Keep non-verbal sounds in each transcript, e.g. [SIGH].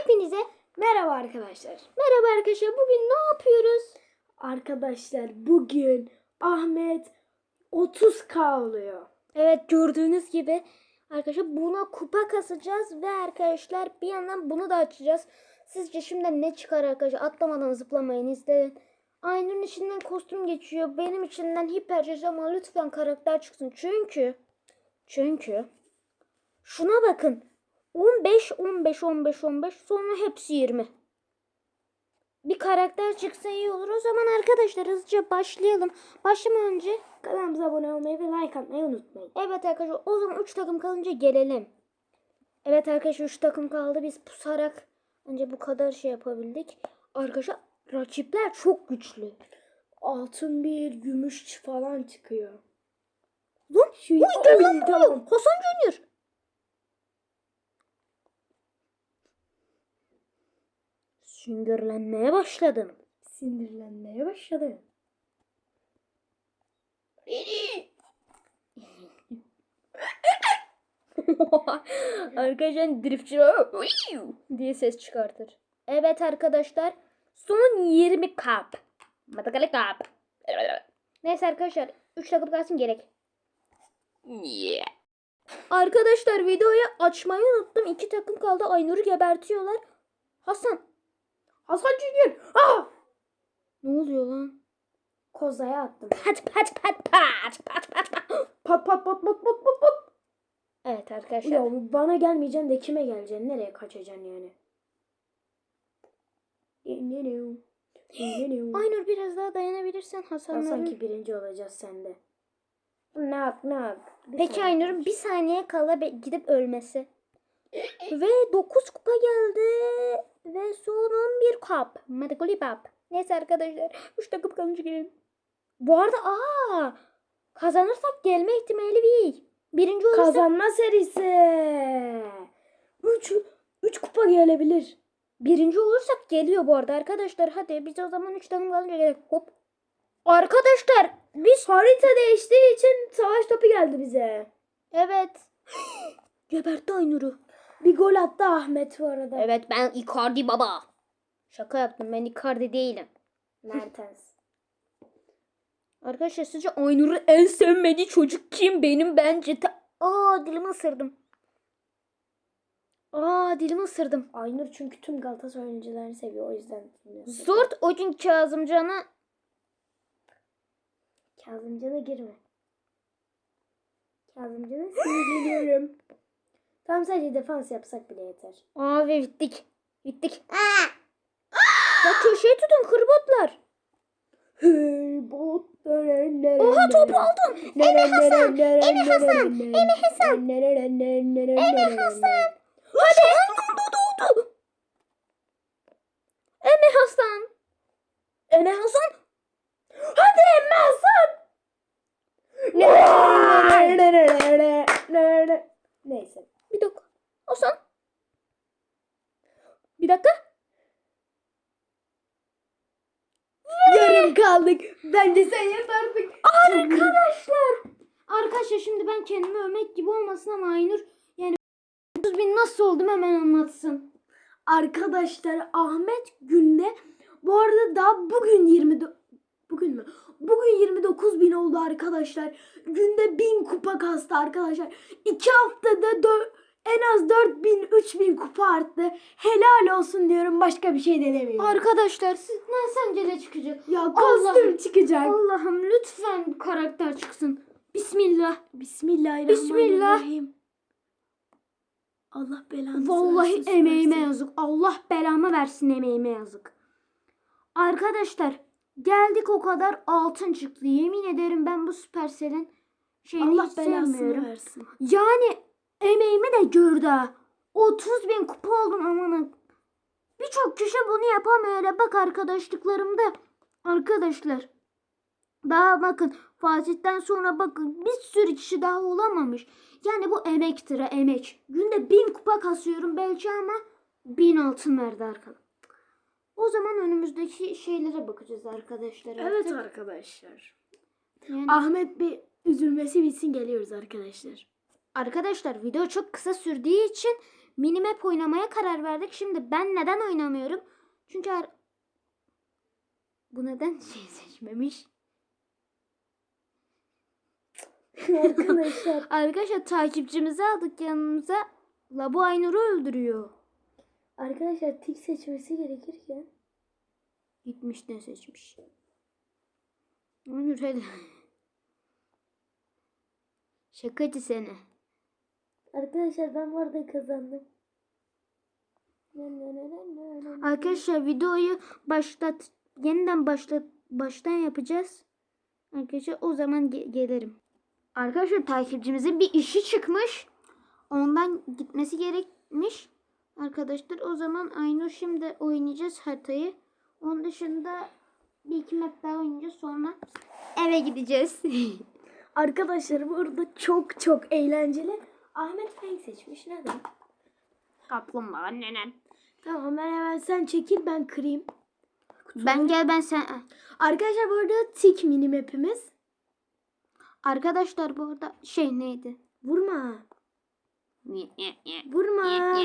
Hepinize Merhaba arkadaşlar. merhaba arkadaşlar. Bugün ne yapıyoruz? Arkadaşlar bugün Ahmet 30k oluyor. Evet gördüğünüz gibi arkadaşlar buna kupa kasacağız ve arkadaşlar bir yandan bunu da açacağız. Sizce şimdi ne çıkar arkadaşlar? Atlamadan zıplamayın izleyin. Aynur'un içinden kostüm geçiyor. Benim içinden hiper ama lütfen karakter çıksın. Çünkü çünkü şuna bakın. 15 15 15 15 sonra hepsi 20. Bir karakter çıksa iyi olur. O zaman arkadaşlar hızlıca başlayalım. Başlamadan önce Kanalımıza abone olmayı ve like atmayı unutmayın. Evet arkadaşlar o zaman 3 takım kalınca gelelim. Evet arkadaşlar 3 takım kaldı. Biz pusarak önce bu kadar şey yapabildik. Arkadaşlar rakipler çok güçlü. Altın bir, gümüş falan çıkıyor. Lan Şu Uy, tamam. Hasan Junior. Süngürlenmeye başladım. Sinirlenmeye başladı. [LAUGHS] arkadaşlar driftçi diye ses çıkartır. Evet arkadaşlar son 20 kap. Matakalı kap. Neyse arkadaşlar 3 takım kalsın gerek. Arkadaşlar videoyu açmayı unuttum. 2 takım kaldı. Aynur'u gebertiyorlar. Hasan. Hasan Junior. Ah! Ne oluyor lan? Kozaya attım. Pat pat pat pat pat pat pat. Pat pat pat pat pat pat pat. Evet arkadaşlar. Ya bana gelmeyeceksin de kime geleceksin? Nereye kaçacaksın yani? Aynur biraz daha dayanabilirsen Ya Hasan'ların... sanki birinci olacağız sende. Nak nak. Bir Peki. Aynur'un bir saniye kala gidip ölmesi. Ve 9 kupa geldi. Ve kap. Madagoli pap. Neyse arkadaşlar. 3 takım kalınca gelin. Bu arada aa kazanırsak gelme ihtimali bir. Birinci olursak Kazanma serisi. 3 3 kupa gelebilir. birinci olursak geliyor bu arada arkadaşlar. Hadi biz o zaman 3 takım kalınca gelelim. Hop. Arkadaşlar biz Harita değiştiği için savaş topu geldi bize. evet. [GASPS] Gebertti Aynur'u. Bir gol attı Ahmet bu arada. Evet ben Icardi baba. Şaka yaptım ben Icardi değilim. [LAUGHS] Mertens. Arkadaşlar sizce Aynur'un en sevmediği çocuk kim? Benim bence. Ta- Aa dilimi ısırdım. Aa dilimi ısırdım. Aynur çünkü tüm Galatasaray oyuncularını seviyor o yüzden. Zort o gün Kazımcan'a Kazımcan'a girme. Kazımcan'a sinirleniyorum. Tam sadece defans yapsak bile yeter. Ve bittik. Bittik. Aa! Ya köşeye tutun kırbotlar. Oha topu aldın. Emi Hasan. Emi Hasan. Emi Hasan. Emi Hasan. Hadi. Doğdu doğdu. Emi Hasan. Emi Hasan. Hadi Emre Hasan. Neyse. Bir dakika. Hasan. Bir dakika. Yarım kaldık. Bence sen yaparsın. Arkadaşlar. Arkadaşlar şimdi ben kendimi övmek gibi olmasın ama Aynur yani 30 bin nasıl oldum hemen anlatsın. Arkadaşlar Ahmet günde bu arada daha bugün 20 bugün mü? Bugün 29 bin oldu arkadaşlar. Günde 1000 kupa kastı arkadaşlar. 2 haftada en az 4000 3000 kupa arttı. Helal olsun diyorum başka bir şey de demiyorum. Arkadaşlar siz ne sence ne çıkacak? ya kostüm Allah'ım. çıkacak. Allah'ım lütfen bu karakter çıksın. Bismillah. Bismillahirrahmanirrahim. Allah belanı Vallahi versin, emeğime versin. yazık. Allah belamı versin emeğime yazık. Arkadaşlar geldik o kadar altın çıktı. Yemin ederim ben bu Supercell'in şeyini Allah hiç belasını sevmiyorum. versin. Yani emeğimi de gördü ha. 30 bin kupa oldum amanın. Birçok kişi bunu yapamıyor. Bak arkadaşlıklarımda. Arkadaşlar. Daha bakın Fatih'ten sonra bakın bir sürü kişi daha olamamış. Yani bu emektir ha, emek. Günde bin kupa kasıyorum belki ama bin altın verdi arkadaşlar. O zaman önümüzdeki şeylere bakacağız arkadaşlar. Evet artık. arkadaşlar. Yani- Ahmet bir üzülmesi bitsin geliyoruz arkadaşlar. Arkadaşlar video çok kısa sürdüğü için minimap oynamaya karar verdik. Şimdi ben neden oynamıyorum? Çünkü bu neden [LAUGHS] şey seçmemiş? Arkadaşlar. [LAUGHS] Arkadaşlar takipçimizi aldık yanımıza. Labu Aynur'u öldürüyor. Arkadaşlar tik seçmesi gerekirken. Gitmiş ne seçmiş. Aynur hadi. [LAUGHS] Şakacı seni. Arkadaşlar ben bu arada kazandım. Arkadaşlar videoyu başlat yeniden başlat baştan yapacağız. Arkadaşlar o zaman ge- gelirim. Arkadaşlar takipçimizin bir işi çıkmış. Ondan gitmesi gerekmiş. Arkadaşlar o zaman Aynur şimdi oynayacağız haritayı. Onun dışında bir iki map daha oynayacağız sonra eve gideceğiz. [LAUGHS] Arkadaşlar burada çok çok eğlenceli. Ahmet renk seçmiş. Neden? Kaplumbağa nenen. Tamam ben hemen sen çekil ben kırayım. Ben gel ben sen. Arkadaşlar bu arada tik mini map'imiz. Arkadaşlar bu arada şey neydi? Vurma. Vurma.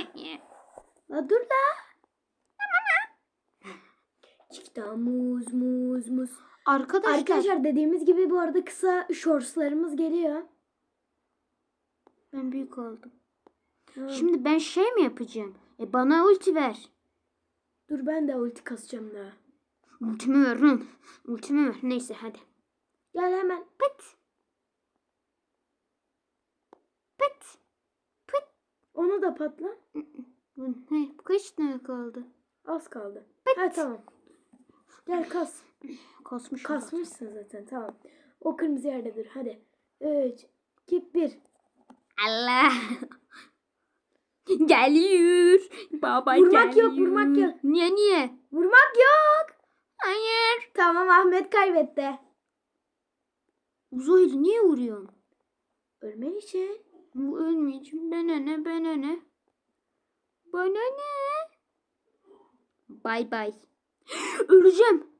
La dur la. Çıktı muz muz muz. Arkadaşlar, Arkadaşlar dediğimiz gibi bu arada kısa shortslarımız geliyor. Ben büyük oldum. Tamam. Şimdi ben şey mi yapacağım? E bana ulti ver. Dur ben de ulti kasacağım daha. Ultimi ver lan. Ultimi ver. Neyse hadi. Gel hemen. Pıt. Pıt. Onu da patla. Bu kaç tane kaldı? Az kaldı. Ha tamam. Gel kas. Kasmış. Kasmışsın zaten tamam. O kırmızı yerde dur hadi. 3, 2, 1. Allah. Geliyor. Baba Vurmak yok, geliyor. vurmak yok. Niye niye? Vurmak yok. Hayır. Tamam Ahmet kaybetti. Uzaylı niye vuruyorsun? Ölmen için. Bu ölmeyeceğim. Bana ne bana ne? Bana ne? Bay bay. [GASPS] Öleceğim.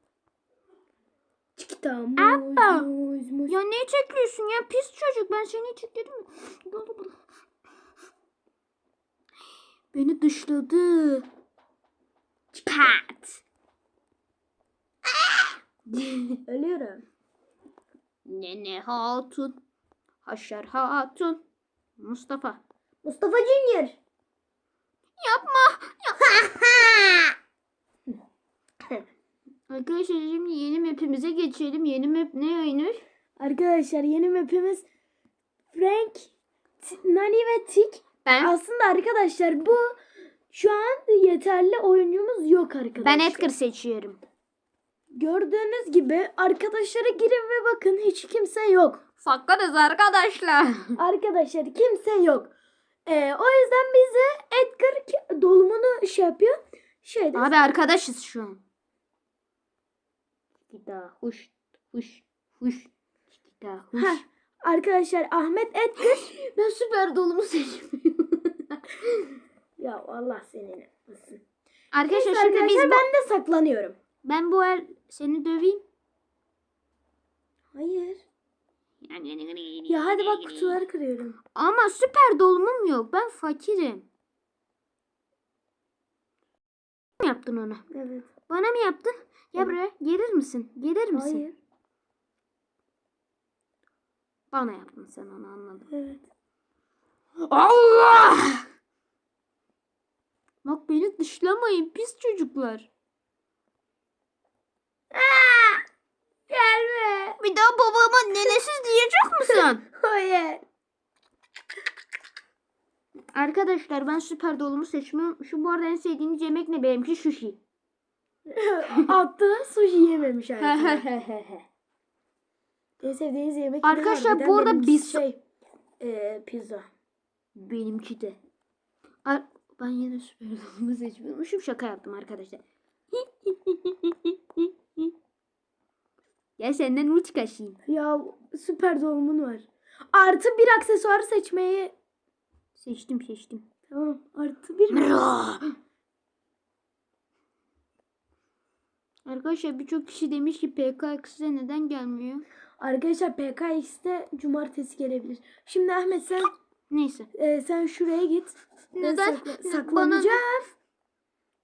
Muz. Ya ne çekiyorsun ya pis çocuk ben seni çekledim. Beni dışladı. Pat. [LAUGHS] Ölüyorum. Nene hatun. Haşer hatun. Mustafa. Mustafa Junior. Yapma. [LAUGHS] Arkadaşlar şimdi yeni mapimize geçelim. Yeni map ne Aynur? Arkadaşlar yeni mapimiz Frank, T- Nani ve Tik. Ben Aslında arkadaşlar bu şu an yeterli oyuncumuz yok arkadaşlar. ben Edgar seçiyorum. Gördüğünüz gibi arkadaşlara girin ve bakın hiç kimse yok. Fakarız arkadaşlar. [LAUGHS] Arkadaşlar kimse yok. Ee, o yüzden bize Edgar ki- dolumunu şey yapıyor. Şeyde Abi arkadaşız şu an. Gida huş huş huş. Gida huş. Heh, arkadaşlar Ahmet Edgar. [GASPS] Ben süper dolumu seçmiyorum. ya Allah senin yapmasın. arkadaşlar Neyse şimdi arkadaşlar biz ben de saklanıyorum. ben bu el seni döveyim. Hayır. Ya hadi bak kutuları kırıyorum. Ama süper dolumum yok. Ben fakirim. Mi yaptın onu? Evet. Bana mı yaptın? Gel buraya. Gelir misin? Gelir misin? Hayır. Bana yaptın sen onu anladım. Evet. Allah! Bak beni dışlamayın pis çocuklar. Gelme. Bir daha babama nenesiz diyecek misin? [LAUGHS] Hayır. Arkadaşlar ben süper dolumu seçmiyorum. Şu bu arada en sevdiğiniz yemek ne benimki sushi. [LAUGHS] Attığı sushi yememiş [LAUGHS] hayatında. en sevdiğiniz yemek ne Arkadaşlar, harbiden? bu arada Benimkisi biz- şey e, pizza. benimki de. Ar- ben yine süper seçmiyormuşum. Şaka yaptım arkadaşlar. Gel senden ulti kaşıyım. Ya süper dolumun var. Artı bir aksesuar seçmeyi Seçtim seçtim. tamam artı bir mi? Arkadaşlar birçok kişi demiş ki PKX size neden gelmiyor? Arkadaşlar PKX'de cumartesi gelebilir. Şimdi Ahmet sen Neyse. Ee, sen şuraya git. Neden? Sakla- saklanacağım.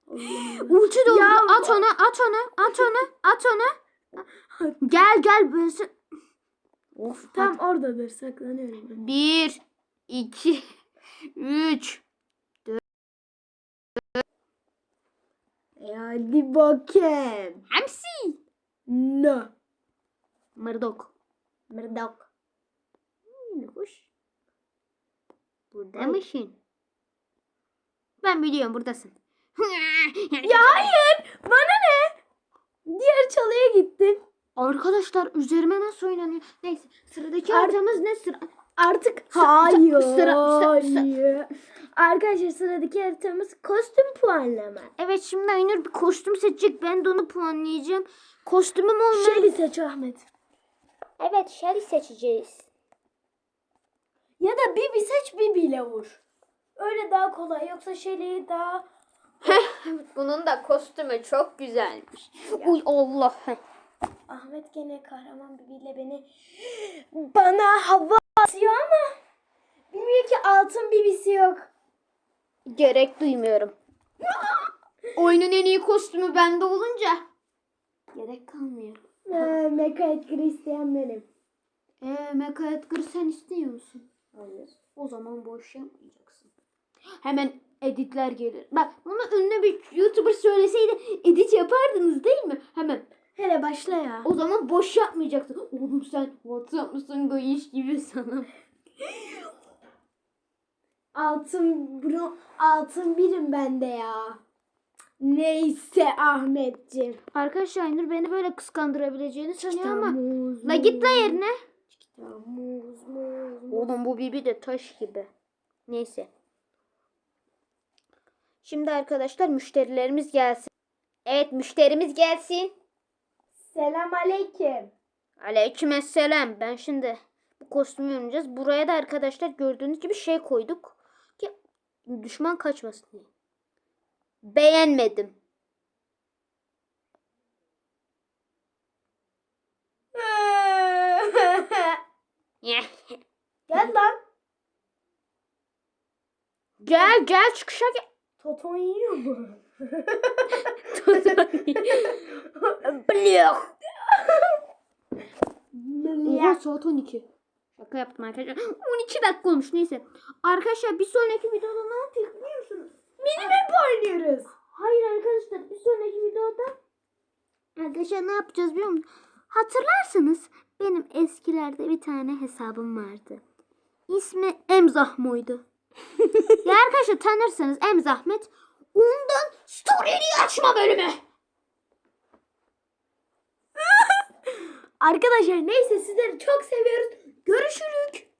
[GASPS] Ulti doldu. Ya at onu, at onu, at onu, at onu. [LAUGHS] Gel gel böyle. Of. Tam oradadır saklanıyorum. ben. Bir, iki, üç. E hadi bakayım. Hamsi. No. Mırdok. Mırdak. Ne kuş. Burada mısın? Ben biliyorum buradasın. [LAUGHS] Ya hayır. Bana ne? Diğer çalıya gittim. Arkadaşlar üzerime nasıl oynanıyor? Neyse sıradaki Ar- haritamız ne sıra? Artık Sıra- hayır. sıra- sıra- sıra- hayır. Arkadaşlar sıradaki haritamız kostüm puanlama. Evet şimdi Aynur bir kostüm seçecek. Ben de onu puanlayacağım. Kostümüm olmadı. Shelly seç Ahmet. Evet Shelly seçeceğiz. Ya da Bibi seç Bibi ile vur. Öyle daha kolay. Yoksa Shelly'yi daha... [LAUGHS] Bunun da kostümü çok güzelmiş. Uy Allah. Ahmet gene kahraman Bibi beni [GASPS] bana hava atıyor ama bilmiyor ki altın Bibisi yok. Gerek duymuyorum. Oyunun en iyi kostümü bende olunca gerek kalmıyor. Ee, Mecha Edgar isteyen benim. Eee Mecha Edgar sen istiyor musun? Hayır. O zaman boş yapmayacaksın. Hemen editler gelir. Bak bunu ünlü bir YouTuber söyleseydi edit yapardınız değil mi? Hemen. Hele başla ya. O zaman boş yapmayacaksın. Oğlum sen WhatsApp mısın Goyiş gibi sana. [LAUGHS] Altın bro, altın birim bende ya. Neyse Ahmetciğim. Arkadaşlar Aynur beni böyle kıskandırabileceğini sanıyor ama. Muz, La git la yerine. muz, muz, muz. Oğlum bu bibi de taş gibi. Neyse. Şimdi arkadaşlar müşterilerimiz gelsin. Evet müşterimiz gelsin. Selam aleyküm. Aleykümselam. Ben şimdi bu kostümü oynayacağız. Buraya da arkadaşlar gördüğünüz gibi şey koyduk. Düşman kaçmasın diye. Beğenmedim. [LAUGHS] Gel lan. gel gel çıkışa gel. Toton yiyor mu? [LAUGHS] Blok. Oha Ya. saat 12. Şaka yaptım arkadaşlar. [GASPS] 12 dakika olmuş neyse. Arkadaşlar bir sonraki videoda ne yapıyoruz biliyor musunuz? Mini map oynuyoruz. Hayır arkadaşlar bir sonraki videoda arkadaşlar ne yapacağız biliyor musunuz? Hatırlarsınız benim eskilerde bir tane hesabım vardı. İsmi Emzahmo'ydu. [LAUGHS] ya arkadaşlar tanırsanız Emzahmet ondan story'ni açma bölümü. Arkadaşlar neyse sizleri çok seviyoruz. Görüşürük.